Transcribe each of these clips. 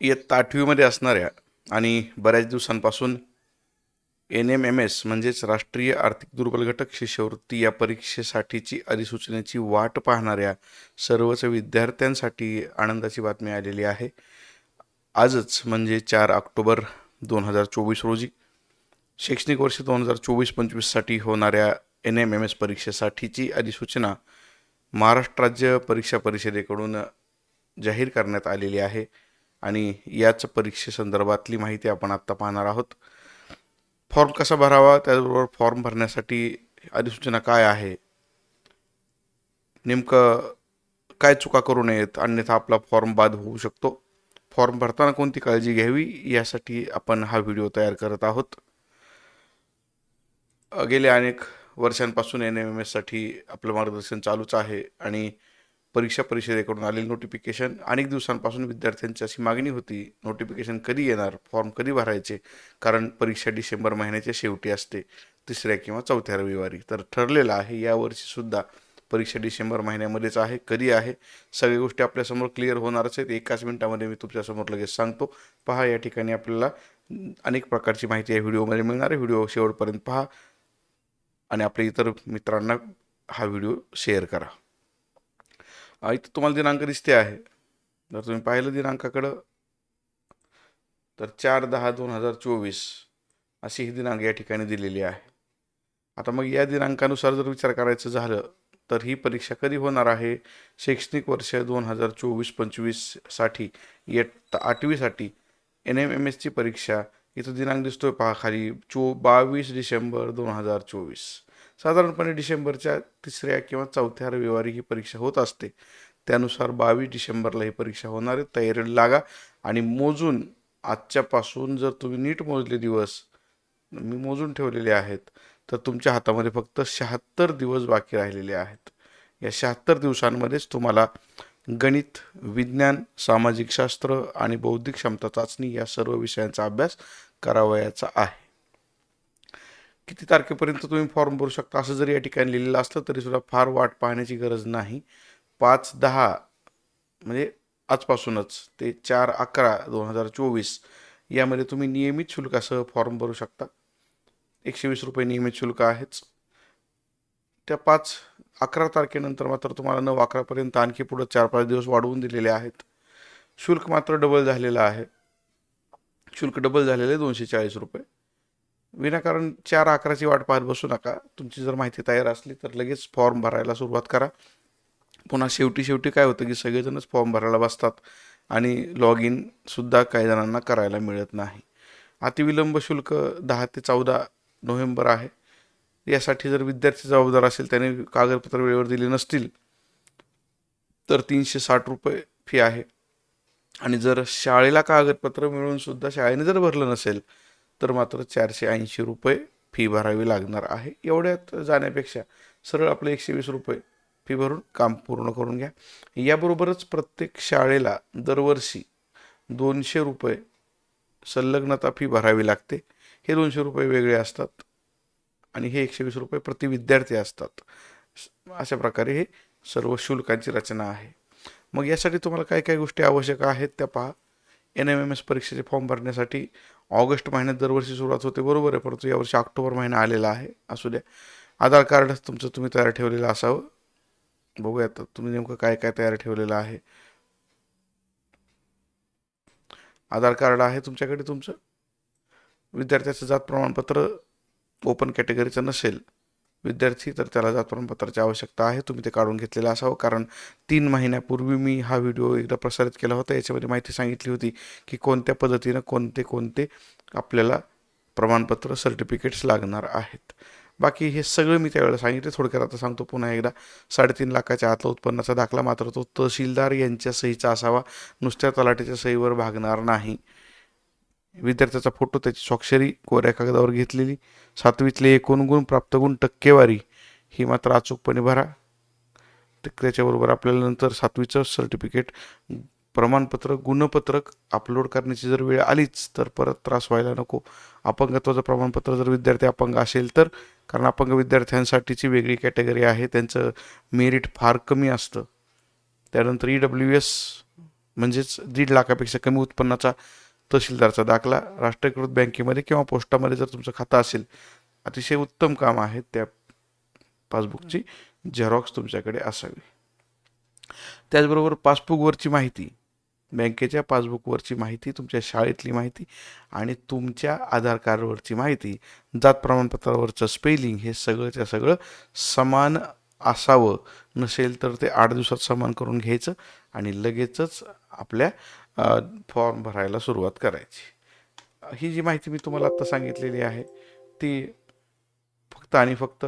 इयत्ता आठवीमध्ये असणाऱ्या आणि बऱ्याच दिवसांपासून एन एम एम एस म्हणजेच राष्ट्रीय आर्थिक दुर्बल घटक शिष्यवृत्ती या परीक्षेसाठीची अधिसूचनेची वाट पाहणाऱ्या सर्वच विद्यार्थ्यांसाठी आनंदाची बातमी आलेली आहे. आजच म्हणजे चार ऑक्टोबर दोन हजार चोवीस रोजी शैक्षणिक वर्ष दोन हजार चोवीस पंचवीससाठी होणाऱ्या एन एम एम एस परीक्षेसाठीची अधिसूचना महाराष्ट्र राज्य परीक्षा परिषदेकडून जाहीर करण्यात आलेली आहे. आणि याच परीक्षेसंदर्भातली माहिती आपण आत्ता पाहणार आहोत. फॉर्म कसा भरावा? त्याचबरोबर फॉर्म भरण्यासाठी अधिसूचना काय आहे? नेमकं काय चुका करू नयेत? अन्यथा आपला फॉर्म बाद होऊ शकतो. फॉर्म भरताना कोणती काळजी घ्यावी? यासाठी आपण हा व्हिडिओ तयार करत आहोत. गेल्या अनेक वर्षांपासून एन एम एम एससाठी आपलं मार्गदर्शन चालूच आहे आणि परीक्षा परिषदेकडून आलेली नोटिफिकेशन अनेक दिवसांपासून विद्यार्थ्यांची अशी मागणी होती. नोटिफिकेशन कधी येणार? फॉर्म कधी भरायचे? कारण परीक्षा डिसेंबर महिन्याच्या शेवटी असते तिसऱ्या किंवा चौथ्या रविवारी. तर ठरलेलं आहे यावर्षीसुद्धा परीक्षा डिसेंबर महिन्यामध्येच आहे कधी आहे? सगळ्या गोष्टी आपल्यासमोर क्लिअर होणारच आहेत. एकाच मिनिटामध्ये मी तुमच्यासमोर लगेच सांगतो. पहा या ठिकाणी आपल्याला अनेक प्रकारची माहिती या व्हिडिओमध्ये मिळणार आहे. व्हिडिओ शेवटपर्यंत पहा आणि आपल्या इतर मित्रांना हा व्हिडिओ शेअर करा. इथं तुम्हाला दिनांक दिसते आहे. जर तुम्ही पाहिलं दिनांकाकडं तर चार दहा दोन हजार चोवीस अशी ही दिनांक या ठिकाणी दिलेली आहे. आता मग या दिनांकानुसार जर विचार करायचं झालं तर ही परीक्षा कधी होणार आहे? शैक्षणिक वर्ष दोन हजार चोवीस पंचवीससाठी इयत्ता आठवीसाठी एन एम एम एसची परीक्षा इथं दिनांक दिसतोय पहा खाली चो बावीस डिसेंबर दोन हजार चोवीस. साधारणपणे डिसेंबरच्या तिसऱ्या किंवा चौथ्या रविवारी ही परीक्षा होत असते. त्यानुसार बावीस डिसेंबरला ही परीक्षा होणार आहे. तयारीला लागा आणि मोजून आजच्यापासून जर तुम्ही नीट मोजले दिवस मी मोजून ठेवलेले आहेत तर तुमच्या हातामध्ये फक्त शहात्तर दिवस बाकी राहिलेले आहेत. या शहात्तर दिवसांमध्येच तुम्हाला गणित विज्ञान सामाजिक शास्त्र आणि बौद्धिक क्षमता चाचणी या सर्व विषयांचा अभ्यास करावयाचा आहे. किती तारखेपर्यंत तुम्ही फॉर्म भरू शकता? असं जरी या ठिकाणी लिहिलेलं असलं तरी सुद्धा फार वाट पाहण्याची गरज नाही. पाच दहा म्हणजे आजपासूनच ते चार अकरा दोन हजार चोवीस यामध्ये तुम्ही नियमित शुल्कासह फॉर्म भरू शकता. एकशे वीस रुपये नियमित शुल्क आहेच. त्या पाच अकरा तारखेनंतर मात्र तुम्हाला नऊ अकरापर्यंत आणखी पुढं चार पाच दिवस वाढवून दिलेले आहेत. शुल्क मात्र डबल झालेलं आहे. शुल्क डबल झालेलं आहे दोनशे चाळीस रुपये. विनाकारण चार अकराची वाट पाहत बसू नका. तुमची जर माहिती तयार असली तर लगेच फॉर्म भरायला सुरुवात करा. पुन्हा शेवटी शेवटी काय होतं की सगळेजणच फॉर्म भरायला बसतात आणि लॉग इनसुद्धा काही जणांना करायला मिळत नाही. अतिविलंब शुल्क दहा ते चौदा नोव्हेंबर आहे. यासाठी जर विद्यार्थी जबाबदार असेल त्याने कागदपत्र वेळेवर दिले नसतील तर तीनशे साठ रुपये फी आहे. आणि जर शाळेला कागदपत्र मिळून सुद्धा शाळेने जर भरलं नसेल तर मात्र चारशे ऐंशी रुपये फी भरावी लागणार आहे. एवढ्यात जाण्यापेक्षा सरळ आपलं एकशे वीस रुपये फी भरून काम पूर्ण करून घ्या. याबरोबरच प्रत्येक शाळेला दरवर्षी दोनशे रुपये संलग्नता फी भरावी लागते. हे दोनशे रुपये वेगळे असतात आणि हे एकशे वीस रुपये प्रति विद्यार्थी असतात. अशा प्रकारे हे सर्व शुल्कांची रचना आहे. मग यासाठी तुम्हाला काय काय गोष्टी आवश्यक आहेत त्या पहा. एन एम एम एस परीक्षेचे फॉर्म भरण्यासाठी ऑगस्ट महिन्यात दरवर्षी सुरुवात होते बरोबर आहे. परंतु यावर्षी ऑक्टोबर महिना आलेला आहे. असू द्या. आधार कार्ड तुमचं तुम्ही तयार ठेवलेलं असावं. बघूया आता तुम्ही नेमकं काय काय तयार ठेवलेलं आहे. आधार कार्ड आहे तुमच्याकडे तुमचं? विद्यार्थ्याचं जात प्रमाणपत्र ओपन कॅटेगरीचं नसेल. विद्यार्थी तर त्याला जात प्रमाणपत्राची आवश्यकता आहे. तुम्ही ते काढून घेतलेलं असावं. कारण तीन महिन्यापूर्वी मी हा व्हिडिओ एकदा प्रसारित केला होता. याच्यामध्ये माहिती सांगितली होती की कोणत्या पद्धतीनं कोणते कोणते आपल्याला प्रमाणपत्र सर्टिफिकेट्स लागणार आहेत. बाकी हे सगळं मी त्यावेळेला सांगितलं. थोडक्यात आता सांगतो पुन्हा एकदा. साडेतीन लाखाच्या आतला उत्पन्नाचा दाखला मात्र तो तहसीलदार यांच्या सहीचा असावा. नुसत्या तलाठीच्या सहीवर भागणार नाही. विद्यार्थ्याचा फोटो त्याची स्वाक्षरी कोऱ्या कागदावर घेतलेली. सातवीतले एकूण गुण प्राप्त गुण टक्केवारी ही मात्र अचूकपणे भरा. त्याच्याबरोबर आपल्याला नंतर सातवीचं सर्टिफिकेट प्रमाणपत्र गुणपत्रक अपलोड करण्याची जर वेळ आलीच तर परत त्रास व्हायला नको. अपंगत्वाचं प्रमाणपत्र जर विद्यार्थी अपंग असेल तर कारण अपंग विद्यार्थ्यांसाठीची वेगळी कॅटेगरी आहे त्यांचं मेरिट फार कमी असतं. त्यानंतर ई डब्ल्यू एस म्हणजेच दीड लाखापेक्षा कमी उत्पन्नाचा तहसीलदारचा दाखला राष्ट्रीयकृत बँकेमध्ये किंवा पोस्टामध्ये जर तुमचं खातं असेल अतिशय उत्तम काम आहे त्या पासबुकची झेरॉक्स तुमच्याकडे असावी. त्याचबरोबर पासबुकवरची माहिती बँकेच्या पासबुकवरची माहिती तुमच्या शाळेतली माहिती आणि तुमच्या आधार कार्डवरची माहिती जात प्रमाणपत्रावरचं स्पेलिंग हे सगळंच्या सगळं समान असावं. नसेल तर ते आठ दिवसात समान करून घ्यायचं आणि लगेचच आपल्या फॉर्म भरायला सुरुवात करायची. ही जी माहिती मी तुम्हाला आत्ता सांगितलेली आहे ती फक्त आणि फक्त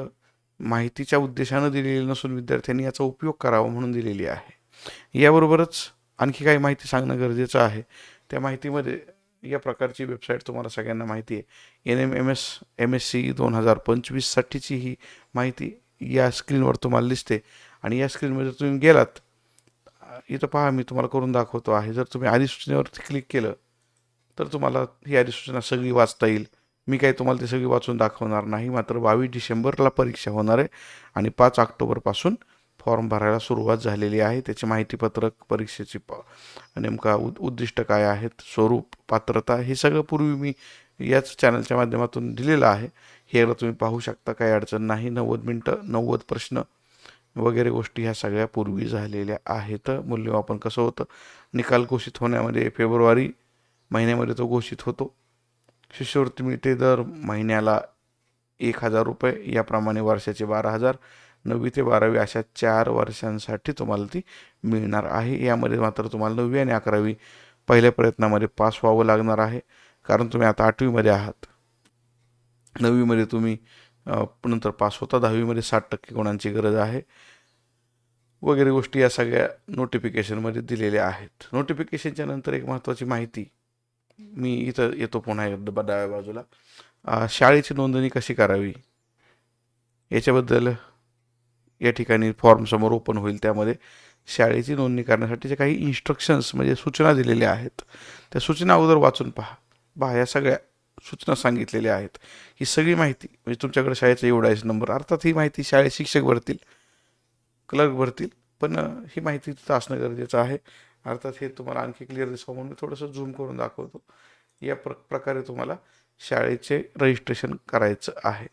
माहितीच्या उद्देशानं दिलेली नसून विद्यार्थ्यांनी याचा उपयोग करावा म्हणून दिलेली आहे. याबरोबरच आणखी काही माहिती सांगणं गरजेचं आहे. त्या माहितीमध्ये या प्रकारची वेबसाईट तुम्हाला सगळ्यांना माहिती आहे. N M M S M S C दोन हजार पंचवीससाठीची ही माहिती या स्क्रीनवर तुम्हाला दिसते. आणि या स्क्रीनमध्ये जर तुम्ही गेलात इथं पहा मी तुम्हाला करून दाखवतो आहे. जर तुम्ही अधिसूचनेवरती क्लिक केलं तर तुम्हाला ही अधिसूचना सगळी वाचता येईल. मी काही तुम्हाला ती सगळी वाचून दाखवणार नाही. मात्र बावीस डिसेंबरला परीक्षा होणार आहे आणि पाच ऑक्टोबरपासून फॉर्म भरायला सुरुवात झालेली आहे. त्याची माहितीपत्रक परीक्षेची प नेमका उद उद्दिष्ट काय आहेत स्वरूप पात्रता हे सगळं पूर्वी मी याच चॅनलच्या माध्यमातून दिलेलं आहे. हे तुम्ही पाहू शकता काही अडचण नाही. नव्वद मिनटं नव्वद प्रश्न वगैरे गोष्टी ह्या सगळ्या पूर्वी झालेल्या आहेत. मूल्यमापन कसं होतं? निकाल घोषित होण्यामध्ये फेब्रुवारी महिन्यामध्ये तो घोषित होतो. शिष्यवृत्ती मिळते दर महिन्याला एक हजार रुपये याप्रमाणे वर्षाचे बारा हजार नववी ते बारावी अशा चार वर्षांसाठी तुम्हाला ती मिळणार आहे. यामध्ये मात्र तुम्हाला नववी आणि अकरावी पहिल्या प्रयत्नामध्ये पास व्हावं लागणार आहे. कारण तुम्ही आता आठवीमध्ये आहात. नववीमध्ये तुम्ही नंतर पास होता. दहावीमध्ये साठ टक्के गुणांची गरज आहे? वगैरे गोष्टी या सगळ्या नोटिफिकेशनमध्ये दिलेल्या आहेत. नोटिफिकेशनच्या नंतर एक महत्त्वाची माहिती मी इथं येतो पुन्हा एकदा डाव्या बाजूला. शाळेची नोंदणी कशी करावी? याच्याबद्दल या ठिकाणी फॉर्म समोर ओपन होईल. त्यामध्ये शाळेची नोंदणी करण्यासाठी जे काही इन्स्ट्रक्शन्स म्हणजे सूचना दिलेल्या आहेत त्या सूचना अगोदर वाचून पहा. पहा या सगळ्या सूचना सांगितलेल्या आहेत. ही सगळी माहिती म्हणजे तुमच्याकडे शाळेचा एवढाच नंबर अर्थात ही माहिती शाळेत शिक्षक भरतील क्लर्क भरतील पण ही माहिती तिथं असणं गरजेचं आहे. अर्थात हे तुम्हाला आणखी क्लिअर दिसावं म्हणून मी थोडंसं झूम करून दाखवतो. या प्र प्रकारे तुम्हाला शाळेचे रजिस्ट्रेशन करायचं आहे.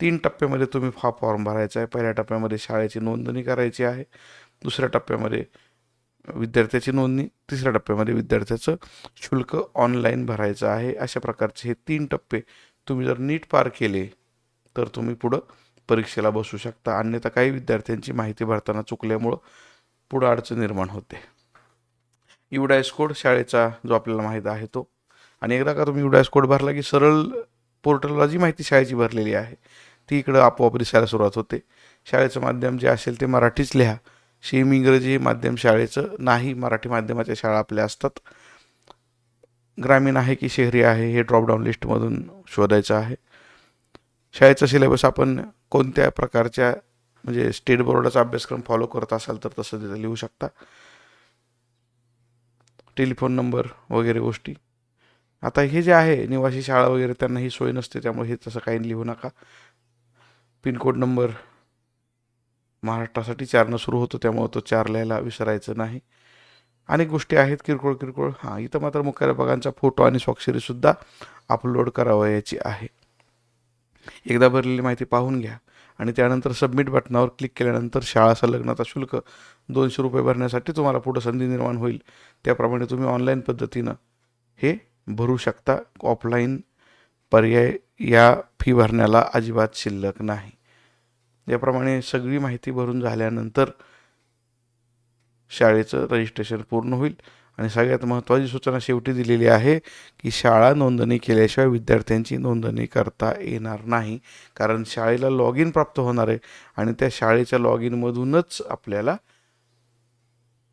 तीन टप्प्यामध्ये तुम्ही हा फॉर्म भरायचा आहे. पहिल्या टप्प्यामध्ये शाळेची नोंदणी करायची आहे. दुसऱ्या टप्प्यामध्ये विद्यार्थ्याची नोंदणी तिसऱ्या टप्प्यामध्ये विद्यार्थ्याचं शुल्क ऑनलाईन भरायचं आहे. अशा प्रकारचे हे तीन टप्पे तुम्ही जर नीट पार केले तर तुम्ही पुढं परीक्षेला बसू शकता. अन्यथा काही विद्यार्थ्यांची माहिती भरताना चुकल्यामुळं पुढं अडचण निर्माण होते. युडायस कोड शाळेचा जो आपल्याला माहीत आहे तो. आणि एकदा का तुम्ही युडायस कोड भरला की सरळ पोर्टलला जी माहिती शाळेची भरलेली आहे ती इकडं आपोआप दिसायला सुरुवात होते. शाळेचं माध्यम जे असेल ते मराठीच लिहा. सेम इंग्रजी माध्यम शाळेचं नाही मराठी माध्यमाच्या शाळा आपल्या असतात. ग्रामीण आहे की शहरी आहे हे ड्रॉपडाऊन लिस्टमधून शोधायचं आहे. शाळेचा सिलेबस आपण कोणत्या प्रकारच्या म्हणजे स्टेट बोर्डाचा अभ्यासक्रम फॉलो करत असाल तर तसं तिथं लिहू शकता. टेलिफोन नंबर वगैरे गोष्टी. आता हे जे आहे निवासी शाळा वगैरे त्यांना ही सोय नसते त्यामुळे हे तसं काही लिहू नका. पिनकोड नंबर महाराष्ट्रासाठी चारनं सुरू होतो त्यामुळं तो चार लिहायला विसरायचं नाही. अनेक गोष्टी आहेत किरकोळ किरकोळ. हां इथं मात्र मुख्याध्यापकांचा फोटो आणि स्वाक्षरीसुद्धा अपलोड करावयाची आहे. एकदा भरलेली माहिती पाहून घ्या. आणि त्यानंतर सबमिट बटनावर क्लिक केल्यानंतर शाळा संलग्नाचा शुल्क दोनशे रुपये भरण्यासाठी तुम्हाला पुढं संधी निर्माण होईल. त्याप्रमाणे तुम्ही ऑनलाईन पद्धतीनं हे भरू शकता. ऑफलाईन पर्याय या फी भरण्याला अजिबात शिल्लक नाही. याप्रमाणे सगळी माहिती भरून झाल्यानंतर शाळेचं रजिस्ट्रेशन पूर्ण होईल. आणि सगळ्यात महत्त्वाची सूचना शेवटी दिलेली आहे की शाळा नोंदणी केल्याशिवाय विद्यार्थ्यांची नोंदणी करता येणार नाही. कारण शाळेला लॉग इन प्राप्त होणार आहे आणि त्या शाळेच्या लॉग इनमधूनच आपल्याला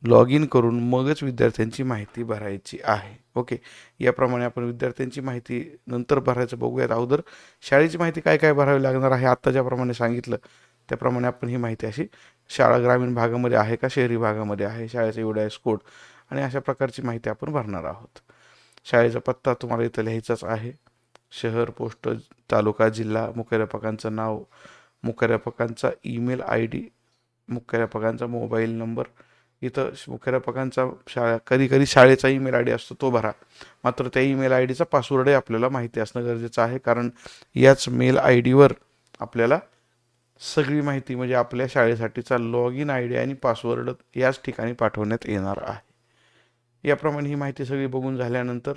लॉग इन करून मगच विद्यार्थ्यांची माहिती भरायची आहे. ओके याप्रमाणे आपण विद्यार्थ्यांची माहिती नंतर भरायचं बघूयात अगोदर. शाळेची माहिती काय काय भरावी लागणार आहे? आत्ता ज्याप्रमाणे सांगितलं त्याप्रमाणे आपण ही माहिती अशी शाळा ग्रामीण भागामध्ये आहे का शहरी भागामध्ये आहे शाळेचा एवढा कोड आणि अशा प्रकारची माहिती आपण भरणार आहोत. शाळेचा पत्ता तुम्हाला इथं लिहायचाच आहे. शहर पोस्ट तालुका जिल्हा मुख्याध्यापकांचं नाव मुख्याध्यापकांचा ईमेल आय डी मुख्याध्यापकांचा मोबाईल नंबर इथं मुख्याध्यापकांचा शाळा कधी कधी शाळेचा ईमेल आय डी असतो तो भरा. मात्र त्या ईमेल आय डीचा पासवर्डही आपल्याला माहिती असणं गरजेचं आहे कारण याच मेल आय डीवर आपल्याला सगळी माहिती म्हणजे आपल्या शाळेसाठीचा लॉग इन आय डी आणि पासवर्ड याच ठिकाणी पाठवण्यात येणार आहे. याप्रमाणे ही माहिती सगळी बघून झाल्यानंतर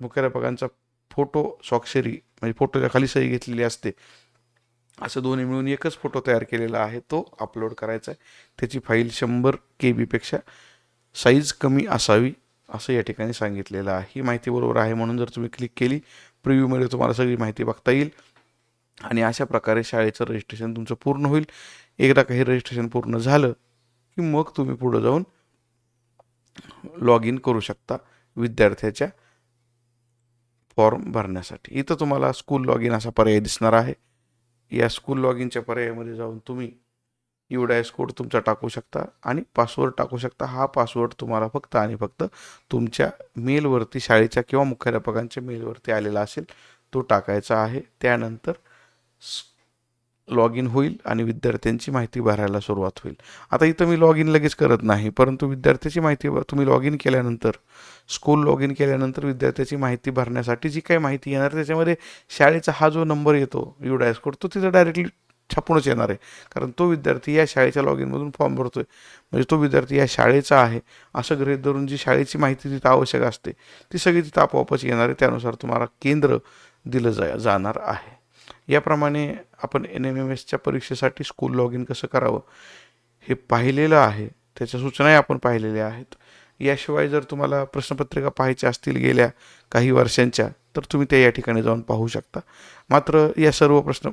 मुख्याध्यापकांचा फोटो स्वाक्षरी म्हणजे फोटोच्या खाली सही घेतलेली असते असं दोन्ही मिळून एकच फोटो तयार केलेला आहे तो अपलोड करायचा आहे. त्याची फाईल शंभर के बीपेक्षा साईज कमी असावी असं या ठिकाणी सांगितलेलं आहे. ही माहिती बरोबर आहे म्हणून जर तुम्ही क्लिक केली प्रिव्ह्यूमध्ये तुम्हाला सगळी माहिती बघता येईल. आणि अशा प्रकारे शाळेचं रजिस्ट्रेशन तुमचं पूर्ण होईल. एकदा काही रजिस्ट्रेशन पूर्ण झालं की मग तुम्ही पुढं जाऊन लॉग इन करू शकता विद्यार्थ्याच्या फॉर्म भरण्यासाठी. इथं तुम्हाला स्कूल लॉग इन असा पर्याय दिसणार आहे. या स्कूल लॉग इनच्या पर्यायामध्ये जाऊन तुम्ही युडायस कोड तुमचा टाकू शकता आणि पासवर्ड टाकू शकता. हा पासवर्ड तुम्हाला फक्त आणि फक्त तुमच्या मेलवरती शाळेच्या किंवा मुख्याध्यापकांच्या मेलवरती आलेला असेल तो टाकायचा आहे. त्यानंतर लॉग इन होईल आणि विद्यार्थ्यांची माहिती भरायला सुरुवात होईल. आता इथं मी लॉग इन लगेच करत नाही परंतु विद्यार्थ्याची माहिती तुम्ही लॉग इन केल्यानंतर स्कूल लॉग इन केल्यानंतर विद्यार्थ्याची माहिती भरण्यासाठी जी काही माहिती येणार त्याच्यामध्ये शाळेचा हा जो नंबर येतो युडायस कोड तो तिथं डायरेक्टली छापूनच येणार आहे. कारण तो विद्यार्थी या शाळेच्या लॉग इनमधून फॉर्म आहे म्हणजे तो विद्यार्थी या शाळेचा आहे असं गृहीत धरून जी शाळेची माहिती तिथं आवश्यक असते ती सगळी तिथं आपोआपच येणार आहे. त्यानुसार तुम्हाला केंद्र दिलं जा जाणार आहे. याप्रमाणे आपण एन एम एम एसच्या परीक्षेसाठी स्कूल लॉग इन कसं करावं हे पाहिलेलं आहे. त्याच्या सूचनाही आपण पाहिलेल्या आहेत. याशिवाय जर तुम्हाला प्रश्नपत्रिका पाहायच्या असतील गेल्या काही वर्षांच्या तर तुम्ही त्या या ठिकाणी जाऊन पाहू शकता. मात्र या सर्व प्रश्न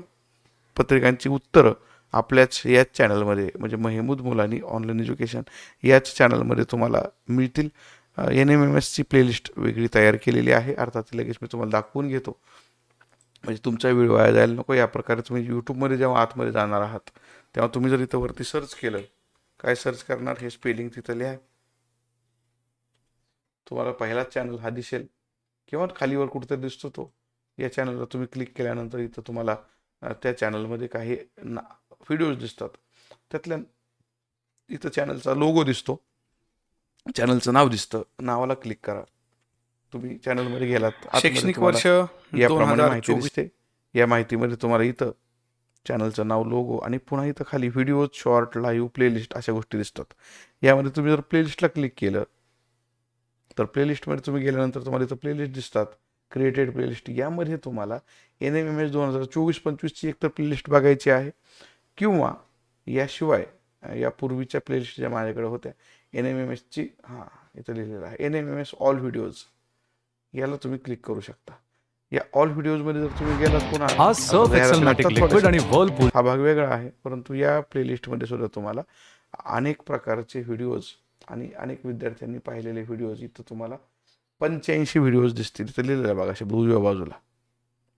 पत्रिकांची उत्तरं आपल्याच याच चॅनलमध्ये म्हणजे महमूद मुलानी ऑनलाईन एज्युकेशन याच चॅनलमध्ये तुम्हाला मिळतील. एन एम एम एसची प्लेलिस्ट वेगळी तयार केलेली आहे. अर्थात लगेच मी तुम्हाला दाखवून घेतो. म्हणजे तुमचा वेळ वाया जायला नको. या प्रकारे तुम्ही यूट्यूबमध्ये जेव्हा आतमध्ये जाणार आहात तेव्हा तुम्ही जर इथं वरती सर्च केलं काय सर्च करणार हे स्पेलिंग तिथं लिहा. तुम्हाला पहिलाच चॅनल हा दिसेल. किंवा खालीवर कुठेतरी दिसतो तो. या चॅनलला तुम्ही क्लिक केल्यानंतर इथं तुम्हाला त्या चॅनलमध्ये काही ना व्हिडिओज दिसतात. त्यातल्या इथं चॅनलचा लोगो दिसतो. चॅनलचं नाव दिसतं. नावाला क्लिक करा. तुम्ही चॅनलमध्ये गेलात. शैक्षणिक वर्ष याप्रमाणे माहिती दिसते. या माहितीमध्ये तुम्हाला इथं चॅनलचं नाव लोगो आणि पुन्हा इथं खाली व्हिडिओ शॉर्ट लाईव्ह प्लेलिस्ट अशा गोष्टी दिसतात. यामध्ये तुम्ही जर प्लेलिस्टला क्लिक केलं तर प्लेलिस्टमध्ये तुम्ही गेल्यानंतर तुम्हाला इथं प्लेलिस्ट दिसतात. क्रिएटेड प्लेलिस्ट यामध्ये तुम्हाला एन एम एम एस दोन हजार चोवीस पंचवीसची एकतर प्लेलिस्ट बघायची आहे किंवा याशिवाय अं, या पूर्वीच्या प्लेलिस्ट ज्या माझ्याकडे होत्या एन एम एम एसची हां इथं लिहिलेलं आहे. N M M S all videos याला तुम्ही क्लिक करू शकता. या ऑल व्हिडिओजमध्ये जर तुम्ही गेलात पुन्हा हा आता सर्फ जाहिराती एक्सेलमॅटिक लागतात लिक्विड थोड्याशा. आणि व्हर्लपूल हा भाग वेगळा आहे परंतु या प्लेलिस्टमध्ये सुद्धा तुम्हाला अनेक प्रकारचे व्हिडिओज आणि अनेक विद्यार्थ्यांनी पाहिलेले व्हिडिओज इथं तुम्हाला पंच्याऐंशी व्हिडिओज दिसतील. इथं लिहिलेलं आहे बघा अशा उजव्या बाजूला.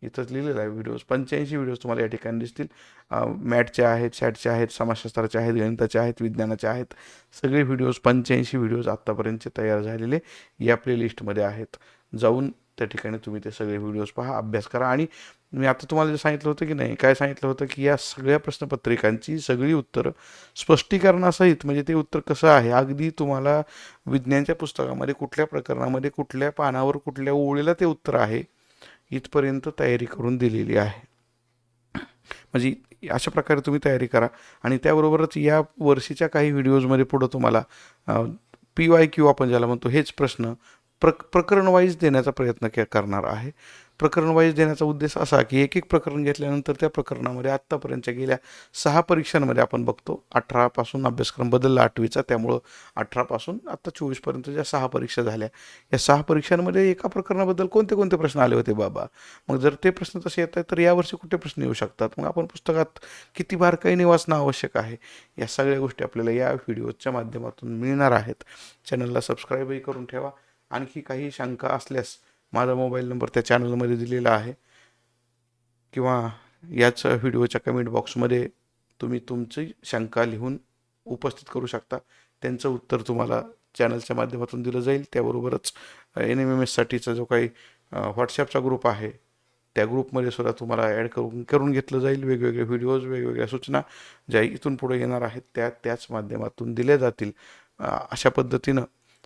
इथंच लिहिलेलं आहे व्हिडिओज पंच्याऐंशी व्हिडिओज तुम्हाला या ठिकाणी दिसतील. मॅटचे आहेत चॅटचे आहेत समाजशास्त्राचे आहेत गणिताचे आहेत विज्ञानाचे आहेत. सगळे व्हिडिओज पंच्याऐंशी व्हिडिओज आत्तापर्यंतचे तयार झालेले या प्लेलिस्टमध्ये आहेत. जाऊन त्या ठिकाणी तुम्ही ते सगळे व्हिडिओज पहा अभ्यास करा. आणि मी आता तुम्हाला जे सांगितलं होतं की नाही काय सांगितलं होतं की या सगळ्या प्रश्नपत्रिकांची सगळी उत्तरं स्पष्टीकरणासहित म्हणजे ते उत्तर कसं आहे अगदी तुम्हाला विज्ञानच्या पुस्तकामध्ये कुठल्या प्रकरणामध्ये कुठल्या पानावर कुठल्या ओळीला ते उत्तर आहे इथपर्यंत तयारी करून दिलेली आहे. म्हणजे अशा प्रकारे तुम्ही तयारी करा. आणि त्याबरोबरच या वर्षीच्या काही व्हिडिओजमध्ये पुढं तुम्हाला पी वाय क्यू आपण ज्याला म्हणतो हेच प्रश्न प्रक प्रकरणवाईज देण्याचा प्रयत्न के करणार आहे. प्रकरणवाईज देण्याचा उद्देश असा की एक एक प्रकरण घेतल्यानंतर त्या प्रकरणामध्ये आत्तापर्यंतच्या गेल्या सहा परीक्षांमध्ये आपण बघतो अठरापासून अभ्यासक्रम बदलला आठवीचा त्यामुळं अठरापासून आत्ता चोवीसपर्यंत ज्या सहा परीक्षा झाल्या या सहा परीक्षांमध्ये एका प्रकरणाबद्दल कोणते कोणते प्रश्न आले होते बाबा? मग जर ते प्रश्न तसे येत आहेत तर यावर्षी कुठे प्रश्न येऊ शकतात? मग आपण पुस्तकात किती बारकाईने वाचणं आवश्यक आहे. या सगळ्या गोष्टी आपल्याला या व्हिडिओच्या माध्यमातून मिळणार आहेत. चॅनलला सबस्क्राईबही करून ठेवा. आणखी काही शंका असल्यास माझा मोबाईल नंबर त्या चॅनलमध्ये दिलेला आहे. किंवा याच व्हिडिओच्या कमेंट बॉक्समध्ये तुम्ही तुमची शंका लिहून उपस्थित करू शकता. त्यांचं उत्तर तुम्हाला चॅनलच्या माध्यमातून दिलं जाईल. त्याबरोबरच एन एम एम एससाठीचा जो काही व्हॉट्सॲपचा ग्रुप आहे त्या ग्रुपमध्ये सुद्धा तुम्हाला ॲड करून करून घेतलं जाईल. वेगवेगळे व्हिडिओज वेगवेगळ्या सूचना ज्या इथून पुढे येणार आहेत त्या त्याच माध्यमातून दिल्या जातील. अशा पद्धतीनं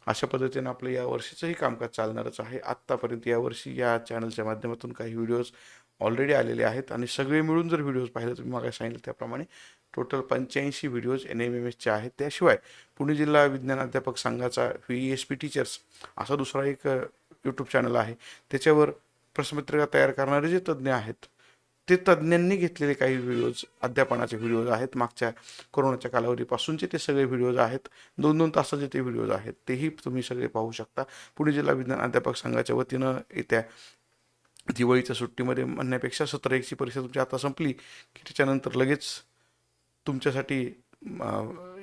अशा पद्धतीनं आपलं या वर्षीचंही कामकाज चालणारच आहे. आत्तापर्यंत यावर्षी या चॅनलच्या माध्यमातून काही व्हिडिओज ऑलरेडी आलेले आहेत आणि सगळे मिळून जर व्हिडिओज पाहिले तुम्ही मागे सांगितलं त्याप्रमाणे टोटल पंच्याऐंशी व्हिडिओज एन एम एम एसचे आहेत. त्याशिवाय पुणे जिल्हा विज्ञान अध्यापक संघाचा व्ही एस पी टीचर्स असा दुसरा एक यूट्यूब चॅनल आहे. त्याच्यावर प्रश्नपत्रिका तयार करणारे जे तज्ज्ञ आहेत ते तज्ज्ञांनी घेतलेले काही व्हिडिओज अध्यापनाचे व्हिडिओज आहेत. मागच्या कोरोनाच्या कालावधीपासूनचे ते सगळे व्हिडिओज आहेत. दोन दोन तासाचे ते व्हिडिओज आहेत. तेही तुम्ही सगळे पाहू शकता. पुणे जिल्हा विज्ञान अध्यापक संघाच्या वतीनं येत्या दिवाळीच्या सुट्टीमध्ये म्हणण्यापेक्षा सतरा एकची परीक्षा तुमची आता संपली की त्याच्यानंतर लगेच तुमच्यासाठी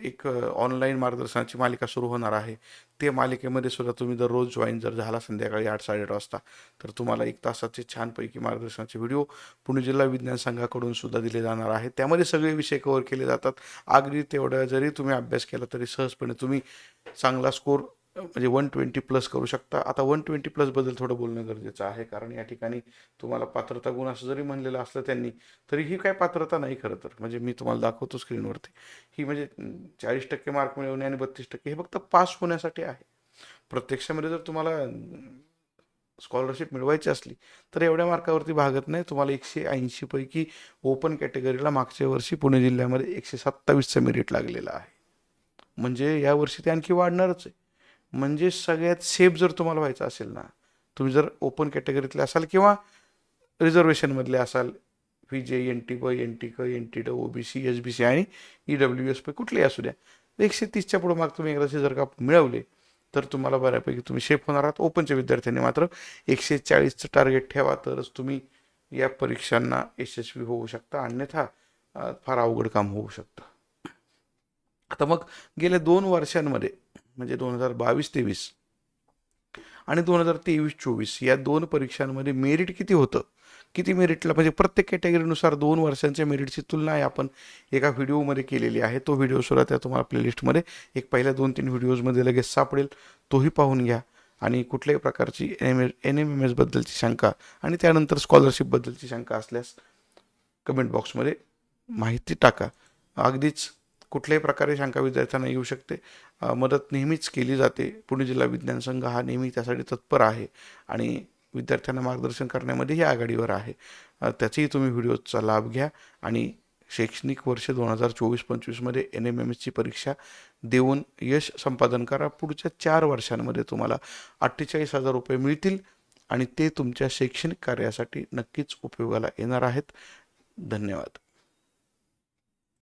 एक ऑनलाईन मार्गदर्शनाची मालिका सुरू होणार आहे. ते मालिकेमध्ये सुद्धा तुम्ही दररोज जॉईन जर झाला संध्याकाळी आठ साडेआठ वाजता तर तुम्हाला एक तासाचे छानपैकी मार्गदर्शनाचे व्हिडिओ पुणे जिल्हा विज्ञान संघाकडून सुद्धा दिले जाणार आहे त्यामध्ये सगळे विषय कव्हर केले जातात. अगदी तेवढं जरी तुम्ही अभ्यास केला तरी सहजपणे तुम्ही चांगला स्कोर म्हणजे वन ट्वेंटी प्लस करू शकता. आता वन ट्वेंटी प्लसबद्दल थोडं बोलणं गरजेचं आहे. कारण या ठिकाणी तुम्हाला पात्रता गुण असं जरी म्हणलेलं असलं त्यांनी तरी ही काय पात्रता नाही खरं तर. म्हणजे मी तुम्हाला दाखवतो स्क्रीनवरती ही म्हणजे चाळीस टक्के मार्क मिळवणे आणि बत्तीस टक्के हे फक्त पास होण्यासाठी आहे. प्रत्यक्षामध्ये जर तुम्हाला स्कॉलरशिप मिळवायची असली तर एवढ्या मार्कावरती भागत नाही. तुम्हाला एकशे ऐंशीपैकी ओपन कॅटेगरीला मागच्या वर्षी पुणे जिल्ह्यामध्ये एकशे सत्तावीसचं मेरिट लागलेलं आहे. म्हणजे यावर्षी ते आणखी वाढणारच आहे. म्हणजे सगळ्यात सेफ जर तुम्हाला व्हायचं असेल ना तुम्ही जर ओपन कॅटेगरीतले असाल किंवा रिझर्वेशनमधले असाल व्ही जे एन टी ब एन टी क एन टी ड O B C S B C आणि ई डब्ल्यू एस पी कुठलेही असू द्या एकशे तीसच्या पुढे माग तुम्ही एकदाचे जर का मिळवले तर तुम्हाला बऱ्यापैकी तुम्ही शेफ होणार आहात. ओपनच्या विद्यार्थ्यांनी मात्र एकशे चाळीसचं टार्गेट ठेवा तरच तुम्ही या परीक्षांना यशस्वी होऊ शकता अन्यथा फार अवघड काम होऊ शकतं. आता मग गेल्या दोन वर्षांमध्ये म्हणजे दोन हजार बावीस तेवीस आणि दोन हजार तेवीस चोवीस या दोन परीक्षांमध्ये मेरिट किती होतं? किती मेरिटला म्हणजे प्रत्येक कॅटेगरीनुसार दोन वर्षांच्या मेरिटची तुलना आहे आपण एका व्हिडिओमध्ये केलेली आहे. तो व्हिडिओ सुद्धा त्या तुम्हाला प्लेलिस्टमध्ये एक पहिल्या दोन तीन व्हिडिओजमध्ये लगेच सापडेल. तोही पाहून घ्या. आणि कुठल्याही प्रकारची एम एन एम एम एसबद्दलची शंका आणि त्यानंतर स्कॉलरशिपबद्दलची शंका असल्यास कमेंट बॉक्समध्ये माहिती टाका. अगदीच कुठल्याही प्रकारे शंका विद्यार्थ्यांना येऊ शकते. मदत नेहमीच केली जाते. पुणे जिल्हा विज्ञान संघ हा नेहमी त्यासाठी तत्पर आहे आणि विद्यार्थ्यांना मार्गदर्शन करण्यामध्येही आघाडीवर आहे. अ, त्याचेही तुम्ही व्हिडिओचा लाभ घ्या आणि शैक्षणिक वर्ष दोन हजार चोवीस पंचवीसमध्ये एन एम एम एसची परीक्षा देऊन यश संपादन करा. पुढच्या चार वर्षांमध्ये तुम्हाला अठ्ठेचाळीस हजार रुपये मिळतील आणि ते तुमच्या शैक्षणिक कार्यासाठी नक्कीच उपयोगाला येणार आहेत. धन्यवाद.